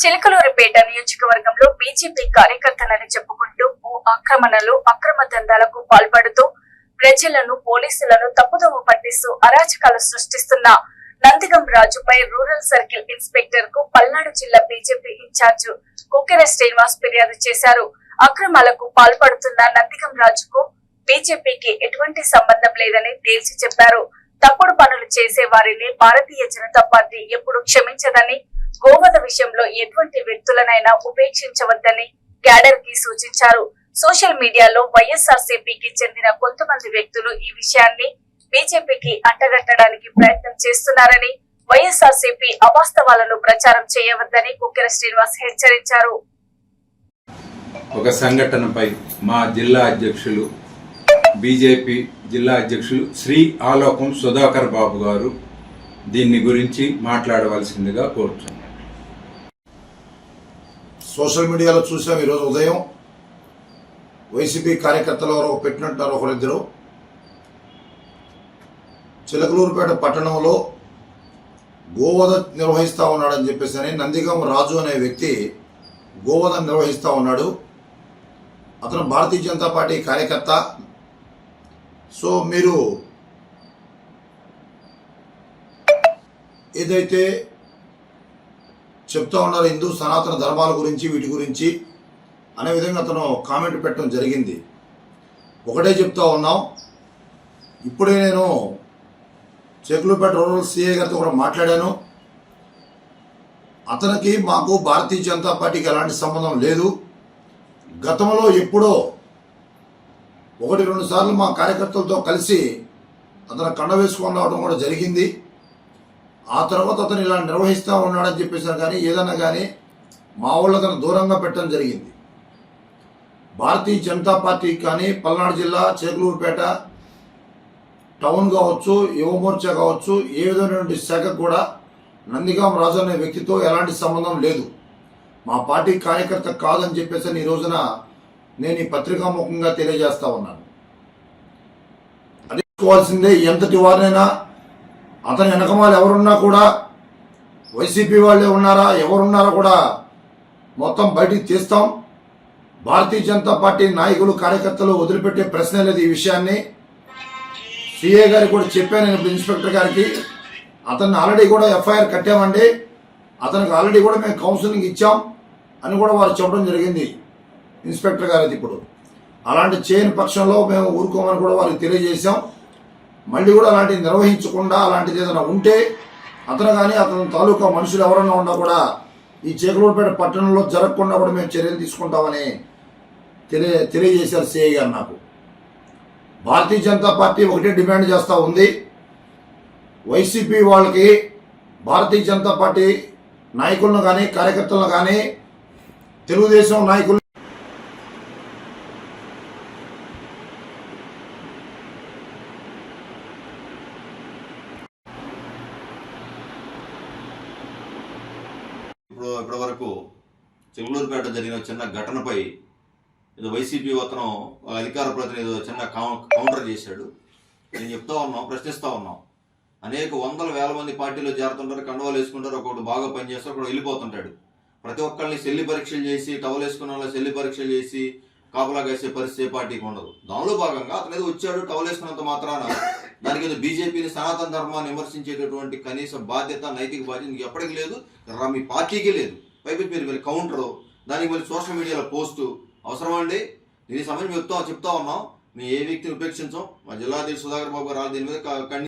చిలకలూరిపేట నియోజకవర్గంలో బీజేపీ కార్యకర్తలని చెప్పుకుంటూ భూ ఆక్రమణలు అక్రమ దందాలకు పాల్పడుతూ ప్రజలను పోలీసులను తప్పుదోవ పట్టిస్తూ అరాచకాలు సృష్టిస్తున్న నందిగం రాజుపై రూరల్ సర్కిల్ ఇన్స్పెక్టర్కు పల్నాడు జిల్లా బీజేపీ ఇన్ఛార్జ్ కుక్కెర శ్రీనివాస్ ఫిర్యాదు చేశారు. అక్రమాలకు పాల్పడుతున్న నందిగం రాజుకు బీజేపీకి ఎటువంటి సంబంధం లేదని తేల్చి చెప్పారు. తప్పుడు పనులు చేసే వారిని భారతీయ జనతా పార్టీ ఎప్పుడు క్షమించదని గోవధ విషయంలో ఎటువంటి వ్యక్తులనైనా ఉపేక్షించవద్దని క్యాడర్కి సూచించారు. సోషల్ మీడియాలో వైఎస్ఆర్సీపీకి చెందిన కొంతమంది వ్యక్తులు ఈ విషయాన్ని బీజేపీకి అంటగట్టడానికి ప్రయత్నం చేస్తున్నారని వైఎస్ఆర్సీపీ అవాస్తవాలను ప్రచారం చేయవద్దని కుక్కెర శ్రీనివాస్ హెచ్చరించారు. ఒక సంఘటనపై మా జిల్లా అధ్యక్షులు బీజేపీ జిల్లా అధ్యక్షులు శ్రీ ఆలోకం సుధాకర్ బాబు గారు దీన్ని గురించి మాట్లాడవలసిందిగా కోరుతున్నాను సోషల్ మీడియాలో చూసాం ఈరోజు ఉదయం. వైసీపీ కార్యకర్తలు ఎవరో పెట్టినట్టున్నారు ఒకరిద్దరు. చిలకలూరుపేట పట్టణంలో గోవధ నిర్వహిస్తూ ఉన్నాడని చెప్పేసి అని నందిగం రాజు అనే వ్యక్తి గోవధ నిర్వహిస్తూ ఉన్నాడు. అతను భారతీయ జనతా పార్టీ కార్యకర్త. సో మీరు ఏదైతే చెప్తా ఉన్నారు హిందూ సనాతన ధర్మాల గురించి వీటి గురించి. అనే విధంగా అతను కామెంట్ పెట్టడం జరిగింది. ఒకటే చెప్తా ఉన్నాం. ఇప్పుడే నేను చెకులుపేట రూరల్ సీఏ గారితో కూడా మాట్లాడాను. అతనికి మాకు భారతీయ జనతా పార్టీకి ఎలాంటి సంబంధం లేదు. గతంలో ఎప్పుడో ఒకటి రెండు సార్లు మా కార్యకర్తలతో కలిసి అతను కండ వేసుకొని రావడం కూడా జరిగింది. ఆ తర్వాత అతను ఇలా నిర్వహిస్తూ ఉన్నాడని చెప్పేసారు కానీ ఏదన్నా కానీ మా వాళ్ళు అతను దూరంగా పెట్టడం జరిగింది. భారతీయ జనతా పార్టీ కానీ పల్నాడు జిల్లా చేకలూరుపేట టౌన్ కావచ్చు యువమోర్చా కావచ్చు ఏ విధమైనటువంటి శాఖకు కూడా నందిగాం రాజు అనే వ్యక్తితో ఎలాంటి సంబంధం లేదు. మా పార్టీ కార్యకర్త కాదని చెప్పేసి అని ఈ రోజున నేను ఈ పత్రికాముఖంగా తెలియజేస్తా ఉన్నాను. అదేసుకోవాల్సిందే ఎంతటి వారినైనా అతని వెనకమాలు ఎవరున్నా కూడా వైసీపీ వాళ్ళే ఉన్నారా ఎవరున్నారా కూడా మొత్తం బయటికి తీస్తాం. భారతీయ జనతా పార్టీ నాయకులు కార్యకర్తలు వదిలిపెట్టే ప్రశ్న లేదు ఈ విషయాన్ని. సిఏ గారికి కూడా చెప్పాను నేను ఇన్స్పెక్టర్ గారికి. అతన్ని ఆల్రెడీ కూడా ఎఫ్ఐఆర్ కట్టామండి. అతనికి ఆల్రెడీ కూడా మేము కౌన్సిలింగ్ ఇచ్చాం అని కూడా వారు చెప్పడం జరిగింది ఇన్స్పెక్టర్ గారు అది ఇప్పుడు. అలాంటి చేయని పక్షంలో మేము ఊరుకోమని కూడా వారికి తెలియజేశాం. మళ్ళీ కూడా అలాంటివి నిర్వహించకుండా అలాంటిది ఏదైనా ఉంటే అతను కానీ అతని తాలూకా మనుషులు ఎవరన్నా ఉన్నా కూడా ఈ చేకలూరుపేట పట్టణంలో జరగకుండా కూడా మేము చర్యలు తీసుకుంటామని తెలియ తెలియజేశారు సిఐ గారు నాకు. భారతీయ జనతా పార్టీ ఒకటే డిమాండ్ చేస్తూ ఉంది. వైసీపీ వాళ్ళకి భారతీయ జనతా పార్టీ నాయకులను కానీ కార్యకర్తలను కానీ తెలుగుదేశం నాయకులు ఇప్పుడు ఇప్పటి వరకు చెంగళూరుపేట జరిగిన చిన్న ఘటనపై ఏదో వైసీపీ అతను అధికార ప్రతినిధి చిన్న కౌ- కౌంటర్ చేశాడు. నేను చెప్తా ఉన్నాం ప్రశ్నిస్తూ ఉన్నాం. అనేక వందల వేల మంది పార్టీలో చేరుతుంటారు కండవాలు వేసుకుంటారు ఒకడు బాగా పనిచేస్తారు ఒకడు వెళ్ళిపోతుంటాడు. ప్రతి ఒక్కరిని సెల్లి పరీక్షలు చేసి టవల్ వేసుకున్న వాళ్ళ శల్లి పరీక్షలు చేసి కాపలా కాసే పరిస్థితి ఏ పార్టీకి ఉండదు. దానిలో భాగంగా అతను ఏదో వచ్చాడు టవల్ వేసుకున్నంత మాత్రాన దానికి బీజేపీని సనాతన ధర్మాన్ని విమర్శించేటటువంటి కనీస బాధ్యత నైతిక బాధ్యత నీకు ఎప్పటికీ లేదు. మీ పార్టీకి లేదు. పైపు మీరు మీరు కౌంటరు దానికి మళ్ళీ సోషల్ మీడియాలో పోస్టు. అవసరమా అండి? దీని సంబంధించి చెప్తా చెప్తా ఉన్నాం. మీ ఏ వ్యక్తిని ఉపేక్షించాం? మా జిల్లాధీశ సుధాకర్ బాబు గారు దీని మీద